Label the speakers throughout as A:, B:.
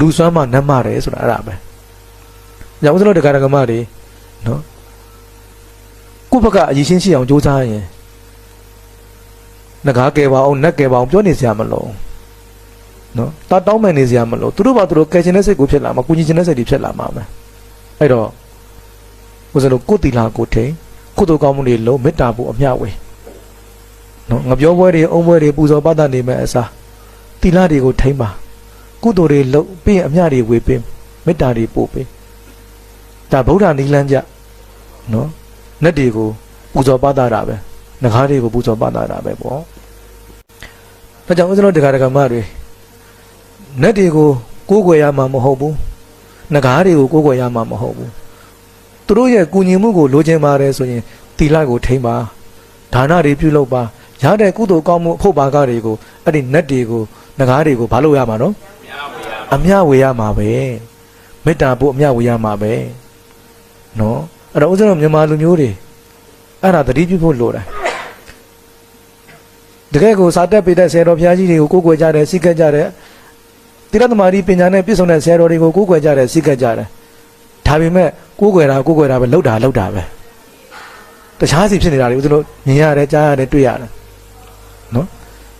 A: လူစွမ်းမှနတ်မတယ်ဆိုတာအဲ့ဒါပဲ။ညောင်စလို့တရားဓမ္မတွေနော်ကိုယ့်ဘက်ကအရေးရှင်းရှိအောင်ကြိုးစားရင်ငကားကယ်ပါအောင်နတ်ကယ်ပါအောင်ပြောနေစရာမလိုနော်တာတောင်းမယ်နေစရာမလိုသူတို့ဘာသူတို့ကယ်ချင်တဲ့စိတ်ကိုဖြစ်လာမှာကုညီချင်တဲ့စိတ်တွေဖြစ်လာမှာမယ်အဲ့တော့ဦးဇင်းတို့ကိုယ်တီလာကိုယ်ထိန်ကုသိုလ်ကောင်းမှုတွေလုံးမေတ္တာဖို့အမျှဝေနော်ငပြောပွဲတွေအုံပွဲတွေပူဇော်ပသနေမဲ့အစားတီလာတွေကိုထိန်ပါ ကုသိုလ်တွေလုံးပြီးရင်အမျှတွေဝေပေးမေတ္တာတွေပို့ပေးဒါဗုဒ္ဓနိလန်းကြနော်နတ်တွေကိုပူဇော်ပသတာပဲငကားတွေကိုပူဇော်ပသတာပဲပေါ့ဒါကြောင့်ဦးဇင်းတို့တရားဓမ္မတွေနတ်တွေကိုကိုးကွယ်ရမှာမဟုတ်ဘူးငကားတွေကိုကိုးကွယ်ရမှာမဟုတ်ဘူးသူတို့ရဲ့ကုညီမှုကိုလိုချင်ပါတယ်ဆိုရင်တီလာကိုထိမ့်ပါဒါနတွေပြုလုပ်ပါရတဲ့ကုသိုလ်ကောင်းမှုအဖို့ဘာကတွေကိုအဲ့ဒီနတ်တွေကိုငကားတွေကိုဘာလို့ရမှာနော် အမျှဝေရမှာပဲမေတ္တာပို့အမျှဝေရမှာပဲနော်အဲ့တော့ဦးဇင်းတို့မြန်မာလူမျိုးတွေအဲ့ဒါသတိပြုဖို့လိုတယ်တကယ်ကိုစာတက်ပေတဲ့ဆရာတော်ဘုရားကြီးတွေကိုကိုးကွယ်ကြတယ်စိတ်ကပ်ကြတယ်တိရသမารီပညာနဲ့ပြည့်စုံတဲ့ဆရာတော်တွေကိုကိုးကွယ်ကြတယ်စိတ်ကပ်ကြတယ်ဒါပေမဲ့ကိုးကွယ်တာကိုးကွယ်တာပဲလှုပ်တာလှုပ်တာပဲတခြားစီဖြစ်နေတာတွေဦးဇင်းတို့မြင်ရတယ်ကြားရတယ်တွေ့ရတယ်နော်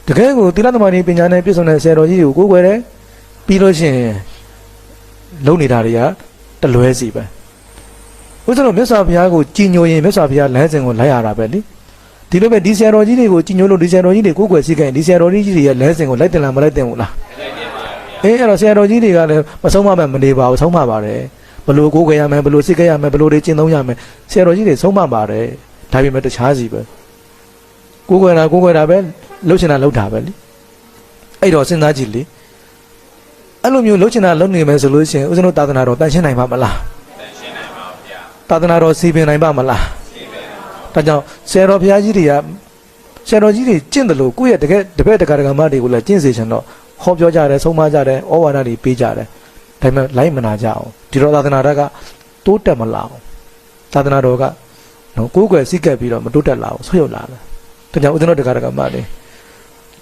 A: တကယ်ကိုတိရသမารီပညာနဲ့ပြည့်စုံတဲ့ဆရာတော်ကြီးတွေကိုကိုးကွယ်တယ် ပြီးလို့ရှိရင်လုံနေတာတွေကတလွဲစီပဲဦးဇင်းတို့မြတ်စွာဘုရားကိုကြည်ညိုရင်မြတ်စွာဘုရားလမ်းစဉ်ကိုလိုက်ရတာပဲလေဒီလိုပဲဒီဆရာတော်ကြီးတွေကိုကြည်ညိုလို့ဒီဆရာတော်ကြီးတွေကိုးကွယ်စိတ်ကရင်ဒီဆရာတော်ကြီးတွေရဲ့လမ်းစဉ်ကိုလိုက်တင်လားမလိုက်တင်ဘူးလားအေးအဲ့တော့ဆရာတော်ကြီးတွေကလည်းမဆုံးမမဲ့မနေပါဘူးဆုံးမပါတယ်ဘလို့ကိုးကွယ်ရမယ်ဘလို့စိတ်ကရမယ်ဘလို့တွေကျင့်သုံးရမယ်ဆရာတော်ကြီးတွေဆုံးမပါတယ်ဒါပေမဲ့တခြားစီပဲကိုးကွယ်တာကိုးကွယ်တာပဲလှုပ်ရှင်တာလှုပ်တာပဲလေအဲ့တော့စဉ်းစားကြည့်လေ အဲ့လိုမျိုးလှုပ်ရှင်တာလှုပ်နေမယ်ဆိုလို့ရှိရင်ဦးဇင်းတို့သာသနာတော်တန်ရှင်းနိုင်ပါမလားသာသနာတော်စီပင်နိုင်ပါမလားဒါကြောင့်ဆရာတော်ဘုရားကြီးတွေကဆရာတော်ကြီးတွေကျင့်တယ်လို့ကိုယ့်ရဲ့တကယ်တပည့်တက္ကရာမတွေကိုလည်းကျင့်စေချင်တော့ဟောပြောကြတယ်ဆုံးမကြတယ်ဩဝါဒတွေပေးကြတယ်ဒါပေမဲ့လိုက်မနာကြအောင်ဒီတော့သာသနာတော်ကတိုးတက်မလာအောင်သာသနာတော်ကနော်ကိုယ်ကွယ်စိတ်ကပ်ပြီးတော့မတိုးတက်လာအောင်ဆွေးရုံလာတယ်ဒါကြောင့်ဦးဇင်းတို့တက္ကရာမတွေ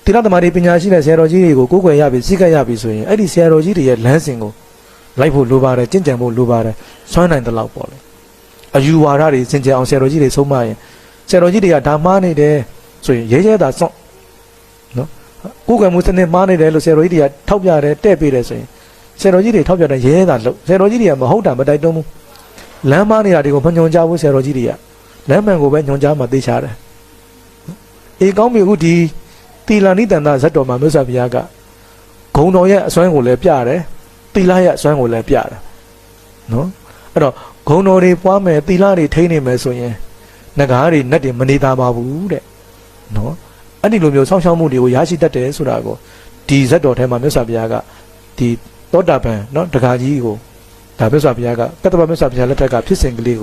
A: တိရသမารီပညာရှိတဲ့ဆရာတော်ကြီးတွေကိုကိုယ်ကွယ်ရပြီစိတ်ကပ်ရပြီဆိုရင်အဲ့ဒီဆရာတော်ကြီးတွေရဲ့လမ်းစဉ်ကိုလိုက်ဖို့လိုပါတယ်ကျင့်ကြံဖို့လိုပါတယ်ဆွမ်းနိုင်တဲ့လောက်ပေါ့လေအယူဝါဒတွေစင်ကြယ်အောင်ဆရာတော်ကြီးတွေဆုံးမရင်ဆရာတော်ကြီးတွေကဒါမှားနေတယ်ဆိုရင်ရဲရဲသာစောင့်နော်ကိုယ်ကံမှုစနစ်မှားနေတယ်လို့ဆရာတော်ကြီးတွေကထောက်ပြတယ်တဲ့ပေးတယ်ဆိုရင်ဆရာတော်ကြီးတွေထောက်ပြတယ်ရဲရဲသာလို့ဆရာတော်ကြီးတွေကမဟုတ်တာမတိုက်တွန်းဘူးလမ်းမှားနေတာတွေကိုမညွန်ကြဘူးဆရာတော်ကြီးတွေကလမ်းမှန်ကိုပဲညွန်ကြားမှသိချတယ်အေကောင်းပြီအခုဒီ တီလာနိတန်တာဇတ်တော်မှာမြတ်စွာဘုရားကဂုံတော်ရဲ့အစွမ်းကိုလည်းပြတယ်တီလာရဲ့အစွမ်းကိုလည်းပြတယ်နော်အဲ့တော့ဂုံတော်တွေပွားမယ်တီလာတွေထိန်းနေမယ်ဆိုရင်ငကားတွေနတ်တွေမနေသားပါဘူးတဲ့နော်အဲ့ဒီလိုမျိုးဆောင်းရှောင်းမှုတွေကိုရရှိတတ်တယ်ဆိုတာကိုဒီဇတ်တော်ထဲမှာမြတ်စွာဘုရားကဒီသောတာပန်နော်တခါကြီးကိုဒါမြတ်စွာဘုရားကကတ္တဗမြတ်စွာဘုရားလက်ထက်ကဖြစ်စဉ်ကလေးကို